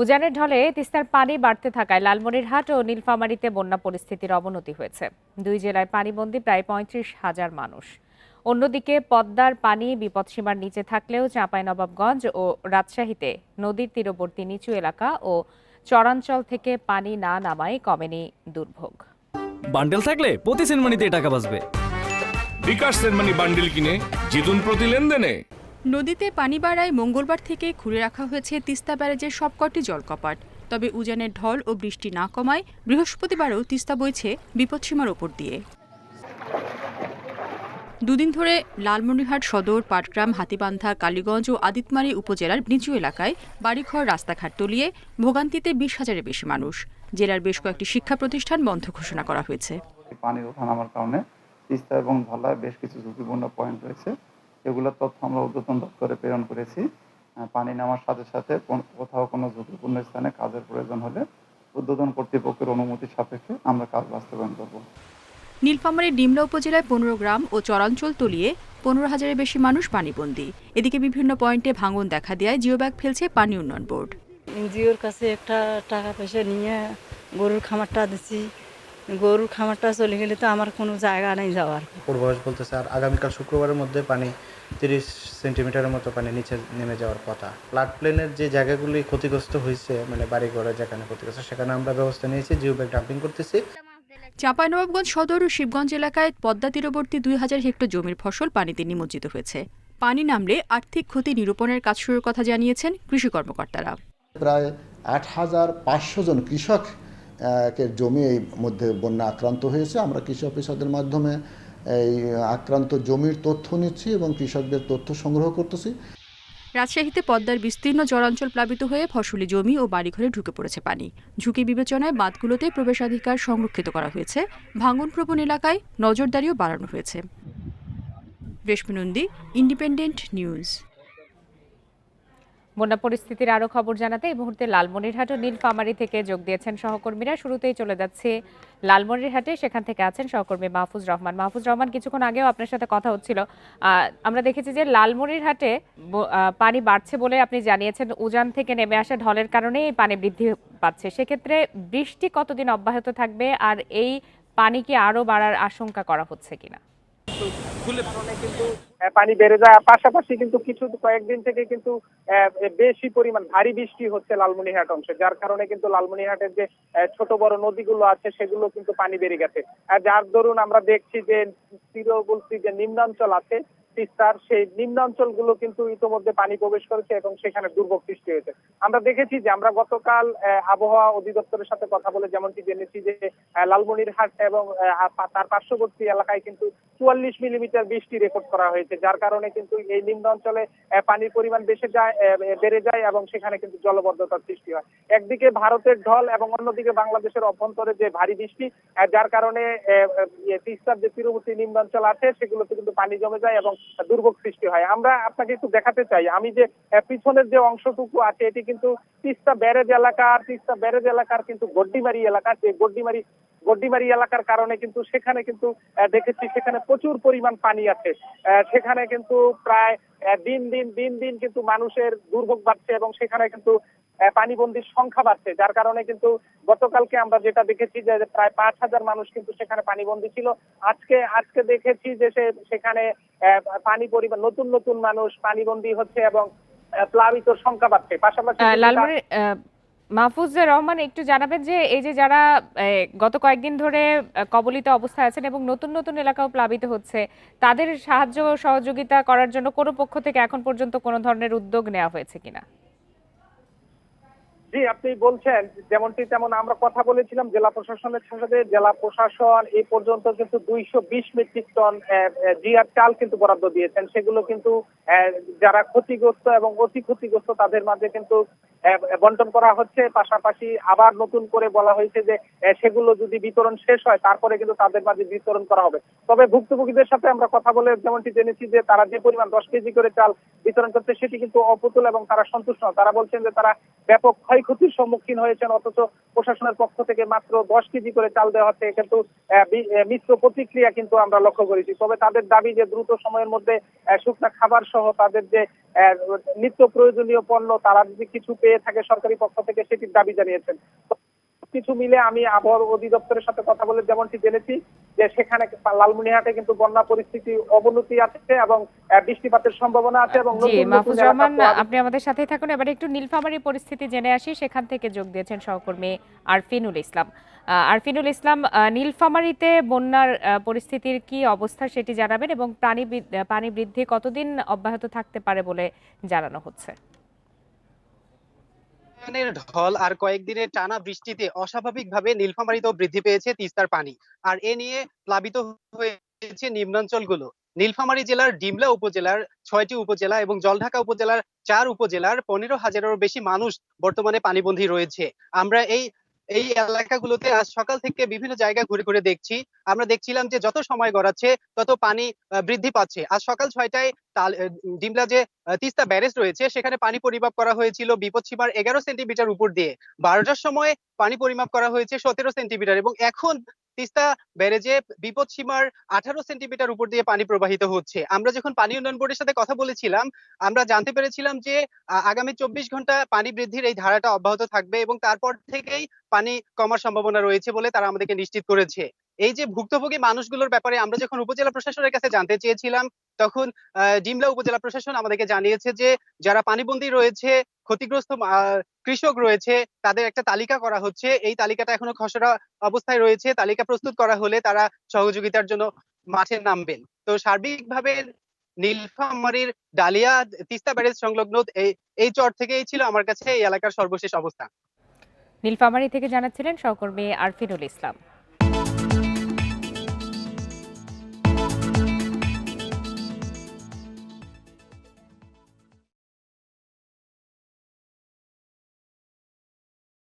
উজানের ঢলে তিস্তার পানি বাড়তে থাকায় লালমনিরহাট ও নীলফামারীতে বন্যা পরিস্থিতির অবনতি হয়েছে। দুই জেলায় পানিবন্দী প্রায় পঁয়ত্রিশ হাজার মানুষ। অন্যদিকে পদ্মার পানি বিপদসীমার নিচে থাকলেও চাঁপাইনবাবগঞ্জ ও রাজশাহীতে নদীর তীরবর্তী নিচু এলাকা ও চরাঞ্চল থেকে পানি না নামায় কমেনি দুর্ভোগ। বান্ডেল থাকলে প্রতি সেনমানিতে টাকা বাঁচবে। বিকাশ সেনমানি বান্ডিল কিনে জিতুন প্রতি লেনদেনে। নদীতে পানি বাড়ায় মঙ্গলবার থেকে খুলে রাখা হয়েছে তিস্তা ব্যারেজের সবকটি জলকপাট। তবে উজানের ঢল ও বৃষ্টি না কমায় বৃহস্পতিবারও তিস্তা বইছে বিপদসীমার ওপর দিয়ে। দুদিন ধরে লালমনিরহাট সদর, পাটগ্রাম, হাতিবান্ধা, কালীগঞ্জ ও আদিতমারি উপজেলার নিচু এলাকায় বাড়িঘর, রাস্তাঘাট তলিয়ে ভোগান্তিতে বিশ হাজারের বেশি মানুষ। জেলার বেশ কয়েকটি শিক্ষা প্রতিষ্ঠান বন্ধ ঘোষণা করা হয়েছে। পানির কারণে তিস্তা এবং ধলায় বেশ কিছু ঝুঁকিপূর্ণ পয়েন্ট রয়েছে। এগুলোর তথ্য আমরা ঊর্ধ্বতন দপ্তরে প্রেরণ করেছি। পানি নামার সাথে সাথে কোথাও কোনো ঝুঁকিপূর্ণ স্থানে কাজের প্রয়োজন হলে উদ্বোধন কর্তৃপক্ষের অনুমতি সাপেক্ষে আমরা কাজ বাস্তবায়ন করব। নীলফামারীর ডিমলা উপজেলায় পনেরো গ্রাম ও চরাঞ্চল তলিয়ে পনেরো হাজারের বেশি মানুষ পানিবন্দী। এদিকে বিভিন্ন পয়েন্টে ভাঙন দেখা দেয় জিও ব্যাগ ফেলছে পানি উন্নয়ন বোর্ড। এনজিওর কাছে একটা টাকা পয়সা নিয়ে গরুর খামারটা দিচ্ছি গরুর খামারটা চলে গেলে তো আমার কোনো জায়গা নেই যাওয়ার। পূর্বাভাস বলতেছে আর আগামীকাল শুক্রবারের মধ্যে পানি তিরিশ সেন্টিমিটারের মতো পানি নিচে নেমে যাওয়ার কথা। ফ্লাড প্লেনের যে জায়গাগুলি ক্ষতিগ্রস্ত হয়েছে মানে বাড়ি ঘরে যেখানে ক্ষতিগ্রস্ত সেখানে আমরা ব্যবস্থা নিয়েছি জিও ব্যাগ ডাম্পিং করতেছি। চাঁপাইনবাবগঞ্জ সদর ও শিবগঞ্জ এলাকায় পদ্মা তীরবর্তী দুই হাজার হেক্টর জমির ফসল পানিতে নিমজ্জিত হয়েছে। পানি নামলে আর্থিক ক্ষতি নিরূপণের কাজ শুরুর কথা জানিয়েছেন কৃষি কর্মকর্তারা। প্রায় আট হাজার পাঁচশো জন কৃষক জমি এই মধ্যে বন্যা আক্রান্ত হয়েছে। আমরা কৃষি অফিসারদের মাধ্যমে এই আক্রান্ত জমির তথ্য নিচ্ছি এবং কৃষকদের তথ্য সংগ্রহ করতেছি। রাজশাহীতে পদ্মার বিস্তীর্ণ জলাঞ্চল প্লাবিত হয়ে ফসলি জমি ও বাড়িঘরে ঢুকে পড়েছে পানি। ঝুঁকি বিবেচনায় বাঁধগুলোতে প্রবেশাধিকার সংরক্ষিত করা হয়েছে। ভাঙনপ্রবণ এলাকায় নজরদারিও বাড়ানো হয়েছে। Reshmi Nandi independent news. বন্যা পরিস্থিতির আরও খবর জানাতে এই মুহূর্তে লালমনিরহাট ও নীলফামারী থেকে যোগ দিয়েছেন সহকর্মীরা। শুরুতেই চলে যাচ্ছে লালমনিরহাটে, সেখান থেকে আছেন সহকর্মী মাহফুজ রহমান। মাহফুজ রহমান, কিছুক্ষণ আগেও আপনার সাথে কথা হচ্ছিল। আমরা দেখেছি যে লালমনিরহাটে পানি বাড়ছে বলে আপনি জানিয়েছেন, উজান থেকে নেমে আসা ঢলের কারণে এই পানি বৃদ্ধি পাচ্ছে। সেক্ষেত্রে বৃষ্টি কতদিন অব্যাহত থাকবে? আর এই পানি কি আরও বাড়ার আশঙ্কা করা হচ্ছে কিনা? আহ, পানি বেড়ে যায়। পাশাপাশি কিন্তু কিছু কয়েকদিন থেকে কিন্তু বেশি পরিমাণ ভারী বৃষ্টি হচ্ছে লালমনিরহাট অংশে যার কারণে কিন্তু লালমনিরহাটের যে ছোট বড় নদীগুলো আছে সেগুলো কিন্তু পানি বেড়ে গেছে। যার দরুন আমরা দেখছি যে তীরবর্তী যে নিম্নাঞ্চল আছে তিস্তার সেই নিম্নাঞ্চলগুলো কিন্তু ইতোমধ্যে পানি প্রবেশ করেছে এবং সেখানে দুর্ভোগ সৃষ্টি হয়েছে। আমরা দেখেছি যে আমরা গতকাল আবহাওয়া অধিদপ্তরের সাথে কথা বলে যেমনটি জেনেছি যে লালমনিরহাট এবং তার পার্শ্ববর্তী এলাকায় কিন্তু চুয়াল্লিশ মিলিমিটার বৃষ্টি রেকর্ড করা হয়েছে যার কারণে কিন্তু এই নিম্ন অঞ্চলে পানির পরিমাণ বেশি যায় বেড়ে যায় এবং সেখানে কিন্তু জলবদ্ধতার সৃষ্টি হয়। একদিকে ভারতের ঢল এবং অন্যদিকে বাংলাদেশের অভ্যন্তরে যে ভারী বৃষ্টি যার কারণে ইয়ে, তিস্তার যে তীরবর্তী নিম্নাঞ্চল আছে সেগুলোতে কিন্তু পানি জমে যায় এবং দুর্ভোগ সৃষ্টি হয়। আমরা আপনাকে একটু দেখাতে চাই আমি যে পিছনের যে অংশটুকু আছে এটি কিন্তু তিস্তা ব্যারেজ এলাকার তিস্তা ব্যারেজ এলাকার কিন্তু গড্ডিমারি এলাকা যে গড্ডিমারি গড্ডিমারি এলাকার কারণে কিন্তু সেখানে কিন্তু দেখেছি সেখানে প্রচুর পরিমাণ পানি আছে। সেখানে কিন্তু প্রায় দিন দিন দিন দিন কিন্তু মানুষের দুর্ভোগ বাড়ছে এবং সেখানে কিন্তু পানিবন্দির সংখ্যা বাড়ছে। যার কারণে কিন্তু গতকালকে আমরা যেটা দেখেছি যে প্রায় পাঁচ হাজার মানুষ কিন্তু সেখানে পানিবন্দী ছিল। আজকে আজকে দেখেছি যে সেখানে আহ, পানি পরিমাণ নতুন নতুন মানুষ পানিবন্দী হচ্ছে এবং প্লাবিত সংখ্যা বাড়ছে। পাশাপাশি মাহফুজুর রহমান, একটু জানাবেন যে এই যে যারা গত কয়েকদিন ধরে কবলিত অবস্থায় আছেন এবং নতুন নতুন এলাকাও প্লাবিত হচ্ছে, তাদের সাহায্য সহযোগিতা করার জন্য কোনো পক্ষ থেকে এখন পর্যন্ত কোনো ধরনের উদ্যোগ নেওয়া হয়েছে কিনা? জি, আপনি বলছেন, যেমনটি তেমন আমরা কথা বলেছিলাম, জেলা প্রশাসনের সাথে, জেলা প্রশাসন এই পর্যন্ত কিন্তু দুইশো বিশ মেট্রিক টন জিআর চাল কিন্তু বরাদ্দ দিয়েছেন। সেগুলো কিন্তু যারা ক্ষতিগ্রস্ত এবং অতি ক্ষতিগ্রস্ত, তাদের মাঝে কিন্তু বন্টন করা হচ্ছে। পাশাপাশি আবার নতুন করে বলা হয়েছে যে সেগুলো যদি বিতরণ শেষ হয়, তারপরে কিন্তু তাদের মাঝে বিতরণ করা হবে। তবে ভুক্তভোগীদের সাথে আমরা কথা বলে যেমনটি জেনেছি যে, তারা যে পরিমাণ দশ কেজি করে চাল বিতরণ করছে, সেটি কিন্তু অপুতুল এবং তারা সন্তুষ্ট তারা বলছেন যে, তারা ব্যাপক ক্ষয়ক্ষতি ক্ষয়ক্ষতির সম্মুখীন হয়েছেন, অথচ প্রশাসনের পক্ষ থেকে মাত্র দশ কেজি করে চাল দেওয়া হচ্ছে কিন্তু মিশ্র প্রতিক্রিয়া কিন্তু আমরা লক্ষ্য করেছি। তবে তাদের দাবি যে দ্রুত সময়ের মধ্যে শুকনা খাবার সহ তাদের যে নিত্য প্রয়োজনীয় পণ্য, তারা যদি কিছু পেয়ে থাকে সরকারি পক্ষ থেকে, সেটির দাবি জানিয়েছেন। কিছু মিলে আমি আবহাওয়া অধিদপ্তরের সাথে কথা বলে যেমনটি জেনেছি যে সেখানে লালমনিহাটে কিন্তু বন্যা পরিস্থিতি অবনতি আছে এবং বৃষ্টিপাতের সম্ভাবনা আছে এবং মাহফুজ রহমান আপনি আমাদের সাথে থাকুন। এবার একটু নীলফামারী পরিস্থিতি জেনে আসি। সেখান থেকে যোগ দিয়েছেন সহকর্মী আরফিনুল ইসলাম। আহ, আরফিনুল ইসলাম নীলফামারীতে বন্যার পরিস্থিতির কি অবস্থা সেটি জানাবেন এবং প্রাণী পানি বৃদ্ধি কতদিন অব্যাহত থাকতে পারে বলে জানানো হচ্ছে? উন্নয়নের ঢল আর কয়েকদিনের টানা বৃষ্টিতে অস্বাভাবিকভাবে নীলফামারীতেও বৃদ্ধি পেয়েছে তিস্তার পানি। আর এ নিয়ে প্লাবিত হয়েছে নিম্নাঞ্চলগুলো। নীলফামারী জেলার ডিমলা উপজেলার ছয়টি উপজেলা এবং জলঢাকা উপজেলার চার উপজেলার পনেরো হাজারেরও বেশি মানুষ বর্তমানে পানিবন্দী রয়েছে। আমরা এই এই এলাকাগুলোতে আজ সকাল থেকে বিভিন্ন জায়গা ঘুরে ঘুরে দেখছি। আমরা দেখছিলাম যে যত সময় গড়াচ্ছে, তত পানি বৃদ্ধি পাচ্ছে। আজ সকাল ছয়টায় তাল- ডিমলা যে তিস্তা ব্যারেজ রয়েছে, সেখানে পানি পরিমাপ করা হয়েছিল বিপদ সীমার এগারো সেন্টিমিটার উপর দিয়ে। বারোটার সময় পানি পরিমাপ করা হয়েছে সতেরো সেন্টিমিটার এবং এখন তিস্তা ব্যারেজে বিপদসীমার আঠারো সেন্টিমিটার উপর দিয়ে পানি প্রবাহিত হচ্ছে। আমরা যখন পানি উন্নয়ন বোর্ডের সাথে কথা বলেছিলাম, আমরা জানতে পেরেছিলাম যে আগামী চব্বিশ ঘণ্টা পানি বৃদ্ধির এই ধারাটা অব্যাহত থাকবে এবং তারপর থেকেই পানি কমার সম্ভাবনা রয়েছে বলে তারা আমাদেরকে নিশ্চিত করেছে। এই যে ভুক্তভোগী মানুষগুলোর ব্যাপারে আমরা যখন উপজেলা প্রশাসনের কাছে জানতে চেয়েছিলাম, তখন ডিমলা উপজেলা প্রশাসন আমাদেরকে জানিয়েছে যে, যারা পানিবন্দী রয়েছে ক্ষতিগ্রস্ত কৃষক রয়েছে, তাদের একটা তালিকা করা হচ্ছে। এই তালিকাটা এখনও খসড়া অবস্থায় রয়েছে। তালিকা প্রস্তুত করা হলে তারা সহযোগিতার জন্য মাঠে নামবেন। তো সার্বিকভাবে নীলফামারীর ডালিয়া, তিস্তা ব্যারেজ সংলগ্ন এই এই চর থেকেই ছিল আমার কাছে এই এলাকার সর্বশেষ অবস্থা। নীলফামারী থেকে জানাচ্ছিলেন সহকর্মী আরফিনুল ইসলাম।